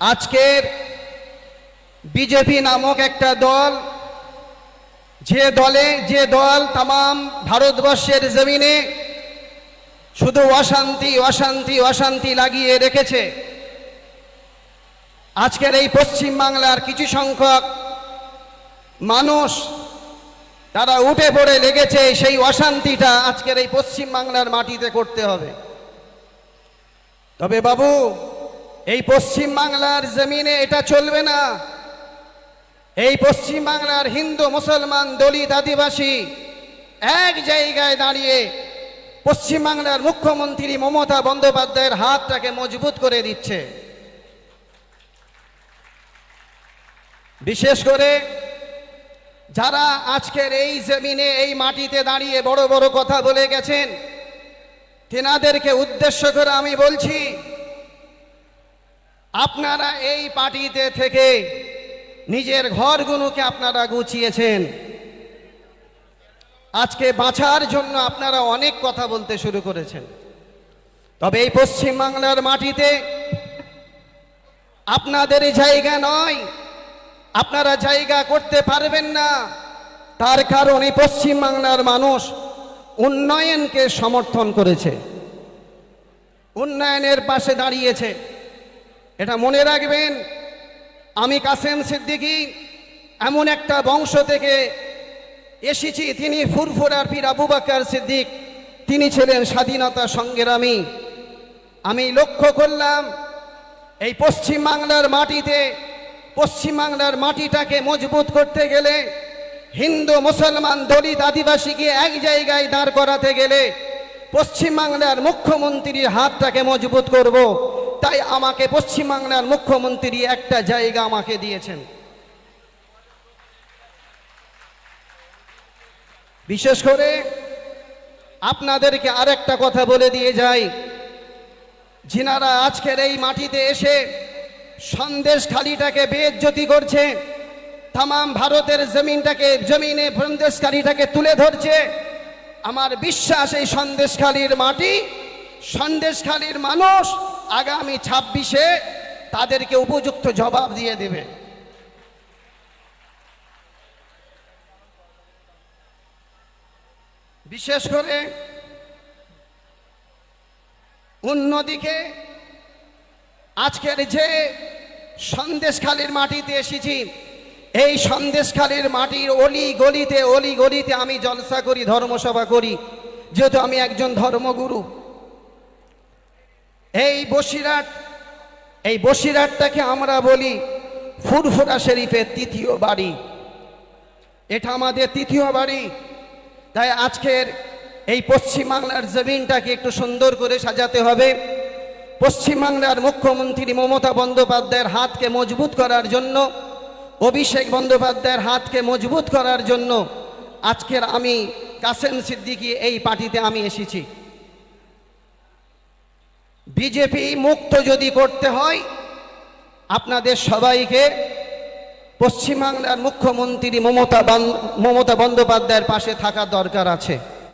আজকের বিজেপি নামক একটা দল, যে দলে, যে দল তাম ভারতবর্ষের জমিনে শুধু অশান্তি অশান্তি অশান্তি লাগিয়ে রেখেছে। আজকের এই পশ্চিম বাংলার কিছু সংখ্যক মানুষ তারা উঠে পড়ে লেগেছে, সেই অশান্তিটা আজকের এই পশ্চিম বাংলার মাটিতে করতে হবে। তবে বাবু এই পশ্চিম বাংলার জমিনে এটা চলবে না। এই পশ্চিম বাংলার হিন্দু, মুসলমান, দলিত, আদিবাসী এক জায়গায় দাঁড়িয়ে পশ্চিম বাংলার মুখ্যমন্ত্রী মমতা বন্দ্যোপাধ্যায়ের হাতটাকে মজবুত করে দিচ্ছে। বিশেষ করে যারা আজকের এই জমিনে, এই মাটিতে দাঁড়িয়ে বড় বড় কথা বলে গেছেন, তেনাদেরকে উদ্দেশ্য করে আমি বলছি আপনারা এই পার্টিতে থেকে নিজের ঘরগুলোকে আপনারা গুছিয়েছেন। আজকে বাঁচার জন্য আপনারা অনেক কথা বলতে শুরু করেছেন। তবে এই পশ্চিম বাংলার মাটিতে আপনাদের জায়গা নয়। আপনারা জায়গা করতে পারবেন না। তার কারণ এই পশ্চিম বাংলার মানুষ উন্নয়নকে সমর্থন করেছে। উন্নয়নের পাশে দাঁড়িয়েছে। এটা মনে রাখবেন, আমি কাসেম সিদ্দিকী এমন একটা বংশ থেকে এসেছি, তিনি ফুরফুরার পীর আবু বাকার সিদ্দিক, তিনি ছিলেন স্বাধীনতা সংগ্রামী। আমি লক্ষ্য করলাম, এই পশ্চিম বাংলার মাটিতে, পশ্চিম বাংলার মাটিটাকে মজবুত করতে গেলে, হিন্দু, মুসলমান, দলিত, আদিবাসীকে এক জায়গায় দাঁড় করাতে গেলে, পশ্চিম বাংলার মুখ্যমন্ত্রীর হাতটাকে মজবুত করব। তাই আমাকে পশ্চিম বাংলার মুখ্যমন্ত্রী একটা জায়গা আমাকে দিয়েছেন। বিশেষ করে আপনাদেরকে আরেকটা কথা বলে দিয়ে যাই। যিনারা আজকের এই মাটিতে এসে সন্দেশ খালিটাকে বেজ্জতি করছে তাম ভারতের জমিনটাকে, জমিনে সন্দেশখালিটাকে তুলে ধরছে, আমার বিশ্বাস এই সন্দেশখালির মাটি, সন্দেশখালির মানুষ আগামী ছাব্বিশে তাদেরকে উপযুক্ত জবাব দিয়ে দেবে। বিশেষ করে অন্যদিকে আজকের যে সন্দেশখালির মাটিতে এসেছি, এই সন্দেশখালীর মাটির অলি গলিতে অলি গলিতে আমি জলসা করি, ধর্মসভা করি। যেহেতু আমি একজন ধর্মগুরু এই বসিরহাট, এই বসিরহাটটাকে আমরা বলি ফুরফুরা শরীফের তৃতীয় বাড়ি। এটা আমাদের তৃতীয় বাড়ি। তাই আজকের এই পশ্চিমবাংলার জমিনটাকে একটু সুন্দর করে সাজাতে হবে। পশ্চিমবাংলার মুখ্যমন্ত্রী মমতা বন্দ্যোপাধ্যায়ের হাতকে মজবুত করার জন্য, অভিষেক বন্দ্যোপাধ্যায়ের হাতকে মজবুত করার জন্য আজকের আমি কাসেম সিদ্দিকি এই পার্টিতে আমি এসেছি। বিজেপি মুক্ত যদি করতে হয়, আপনাদের সবাইকে পশ্চিমবাংলার মুখ্যমন্ত্রী মমতা মমতা বন্দ্যোপাধ্যায়ের পাশে থাকা দরকার আছে।